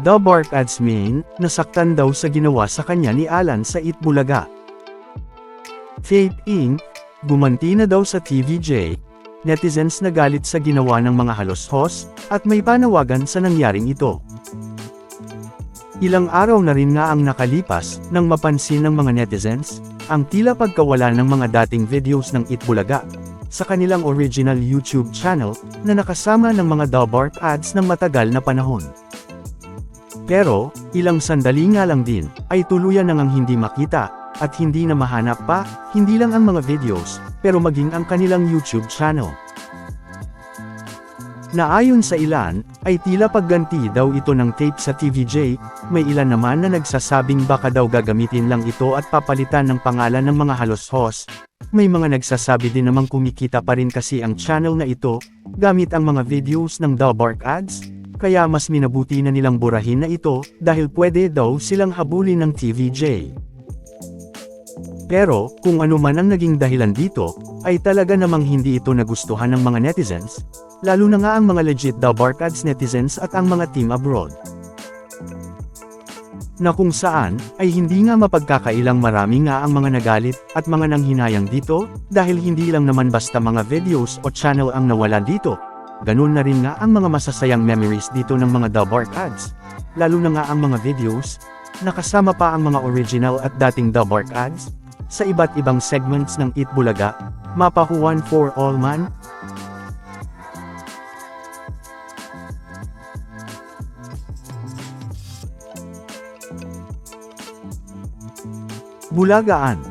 The Bark Ads main, nasaktan daw sa ginawa sa kanya ni Alan sa Itbulaga. Faith Inc., gumanti na daw sa TVJ, netizens na galit sa ginawa ng mga halos-hos, at may panawagan sa nangyaring ito. Ilang araw na rin nga ang nakalipas, nang mapansin ng mga netizens, ang tila pagkawala ng mga dating videos ng Itbulaga, sa kanilang original YouTube channel, na nakasama ng mga Dalbark ads ng matagal na panahon. Pero, ilang sandali nga lang din, ay tuluyan na ngang hindi makita, at hindi na mahanap pa, hindi lang ang mga videos, pero maging ang kanilang YouTube channel. Naayon sa ilan, ay tila pagganti daw ito ng tape sa TVJ, may ilan naman na nagsasabing baka daw gagamitin lang ito at papalitan ng pangalan ng mga halos-hos. May mga nagsasabi din namang kumikita pa rin kasi ang channel na ito, gamit ang mga videos ng Dalbark ads, kaya mas minabuti na nilang burahin na ito, dahil pwede daw silang habulin ng TVJ. Pero, kung ano man ang naging dahilan dito, ay talaga namang hindi ito nagustuhan ng mga netizens, lalo na nga ang mga legit daw Barkads netizens at ang mga team abroad. Na kung saan, ay hindi nga mapagkakailang marami nga ang mga nagalit at mga nanghinayang dito, dahil hindi lang naman basta mga videos o channel ang nawala dito. Ganun na rin nga ang mga masasayang memories dito ng mga The Bark ads. Lalo na nga ang mga videos, nakasama pa ang mga original at dating The Bark ads, sa iba't ibang segments ng Itbulaga, mapahuwan for all man, Bulagaan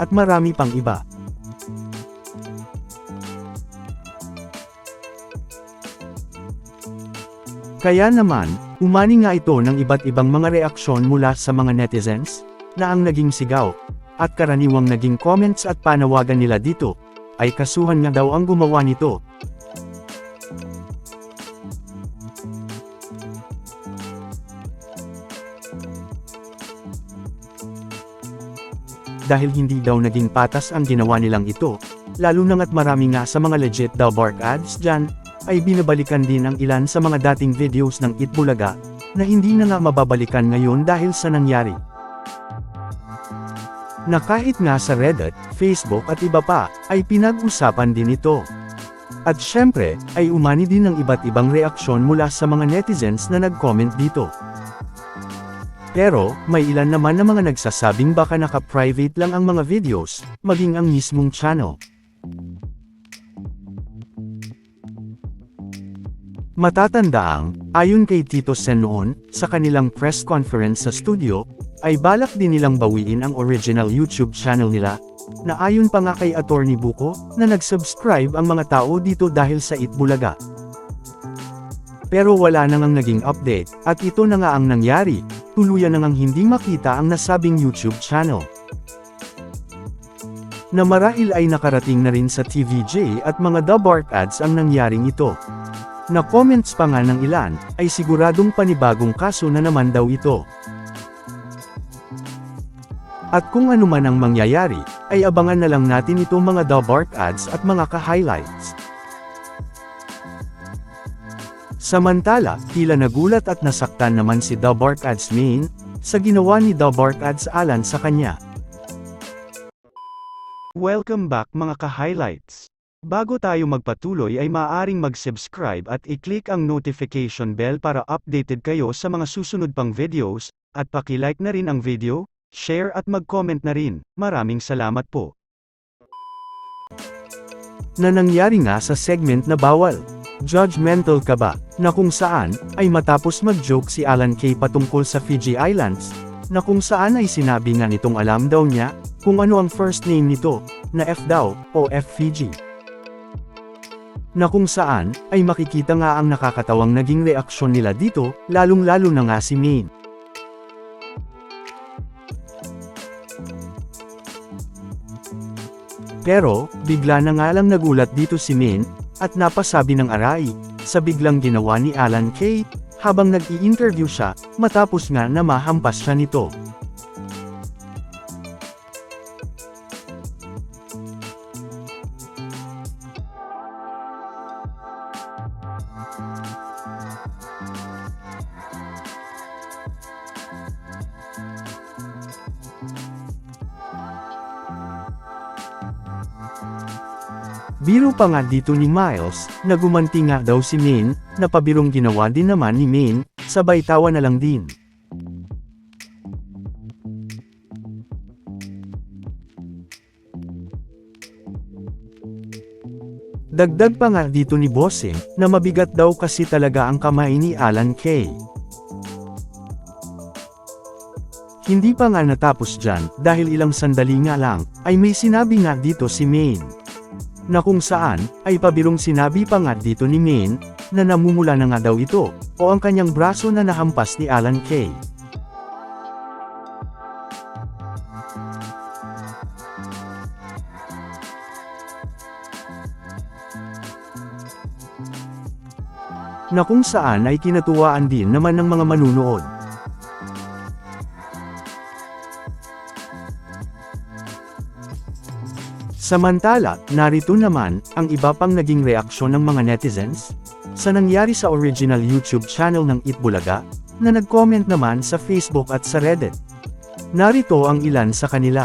At marami pang iba. Kaya naman, umani nga ito ng iba't ibang mga reaksyon mula sa mga netizens, na ang naging sigaw, at karaniwang naging comments at panawagan nila dito, ay kasuhan nga daw ang gumawa nito. Dahil hindi daw naging patas ang ginawa nilang ito, lalo na nga't marami nga sa mga legit daw bark ads dyan, ay binabalikan din ang ilan sa mga dating videos ng Itbulaga, na hindi na nga mababalikan ngayon dahil sa nangyari. Na kahit nga sa Reddit, Facebook at iba pa, ay pinag-usapan din ito. At syempre, ay umani din ng iba't ibang reaksyon mula sa mga netizens na nag-comment dito. Pero, may ilan naman na mga nagsasabing baka naka-private lang ang mga videos, maging ang mismong channel. Matatandaang, ayon kay Tito Sen noon, sa kanilang press conference sa studio, ay balak din nilang bawiin ang original YouTube channel nila, na ayon pa nga kay Attorney Buko, na nag-subscribe ang mga tao dito dahil sa Itbulaga. Pero wala na ngang naging update, at ito na nga ang nangyari, tuluyan na ngang hindi makita ang nasabing YouTube channel. Na marahil ay nakarating na rin sa TVJ at mga Dubark ads ang nangyaring ito. Na comments pa nga ng ilan, ay siguradong panibagong kaso na naman daw ito. At kung ano man ang mangyayari, ay abangan na lang natin ito mga Dubark ads at mga ka-highlights. Samantala, tila nagulat at nasaktan naman si The Bark Ads main, sa ginawa ni The Bark Ads Alan sa kanya. Welcome back mga ka-highlights. Bago tayo magpatuloy ay maaaring mag-subscribe at i-click ang notification bell para updated kayo sa mga susunod pang videos, at paki-like na rin ang video, share at mag-comment na rin. Maraming salamat po. Na nangyari nga sa segment na bawal. Judgmental ka ba? Na kung saan, ay matapos mag-joke si Alan Kay patungkol sa Fiji Islands, na kung saan ay sinabi nga nitong alam daw niya, kung ano ang first name nito, na F daw, o F Fiji. Na kung saan, ay makikita nga ang nakakatawang naging reaksyon nila dito, lalong-lalo na nga si Maine. Pero, bigla na nga lang nagulat dito si Min, at napasabi ng aray, sa biglang ginawa ni Alan Kay, habang nag-i-interview siya, matapos nga na mahampas siya nito. Biro pa nga dito ni Miles, na gumanti nga daw si Maine, na pabirong ginawa din naman ni Maine, sabay tawa na lang din. Dagdag pa nga dito ni Bossing, na mabigat daw kasi talaga ang kamay ni Alan Kay. Hindi pa nga natapos dyan, dahil ilang sandali nga lang, ay may sinabi nga dito si Maine. Na kung saan, ay pabirong sinabi pa nga dito ni Maine, na namumula na nga daw ito, o ang kanyang braso na nahampas ni Alan Kay. Na kung saan ay kinatuwaan din naman ng mga manunood. Samantala, narito naman, ang iba pang naging reaksyon ng mga netizens, sa nangyari sa original YouTube channel ng Itbulaga, na nag-comment naman sa Facebook at sa Reddit. Narito ang ilan sa kanila.